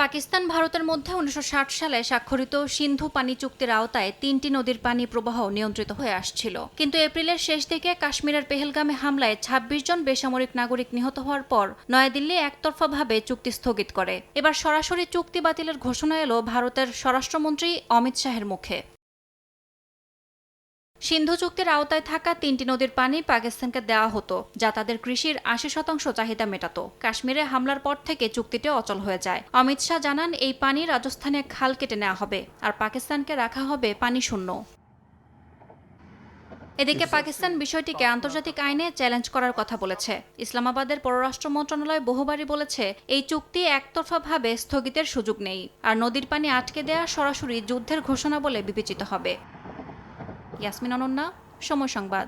পাকিস্তান ভারতের মধ্যে উনিশশো ষাট সালে স্বাক্ষরিত সিন্ধু পানি চুক্তির আওতায় তিনটি নদীর পানি প্রবাহ নিয়ন্ত্রিত হয়ে আসছিল। কিন্তু এপ্রিলের শেষ দিকে কাশ্মীরের পেহেলগামে হামলায় ২৬ জন বেসামরিক নাগরিক নিহত হওয়ার পর নয়াদিল্লি একতরফাভাবে চুক্তি স্থগিত করে। এবার সরাসরি চুক্তি বাতিলের ঘোষণা এলো ভারতের স্বরাষ্ট্রমন্ত্রী অমিত শাহের মুখে। সিন্ধু চুক্তির আওতায় থাকা তিনটি নদীর পানি পাকিস্তানকে দেওয়া হতো, যা তাদের কৃষির আশি শতাংশ চাহিদা মেটাতো। কাশ্মীরে হামলার পর থেকে চুক্তিটি অচল হয়ে যায়। অমিত শাহ জানান, এই পানি রাজস্থানে খাল কেটে নেওয়া হবে, আর পাকিস্তানকে রাখা হবে পানি শূন্য। এদিকে পাকিস্তান বিষয়টিকে আন্তর্জাতিক আইনে চ্যালেঞ্জ করার কথা বলেছে। ইসলামাবাদের পররাষ্ট্র মন্ত্রণালয় বহুবারই বলেছে, এই চুক্তি একতরফাভাবে স্থগিতের সুযোগ নেই, আর নদীর পানি আটকে দেয়া সরাসরি যুদ্ধের ঘোষণা বলে বিবেচিত হবে। ইয়াসমিন অনন্যা সময় সংবাদ।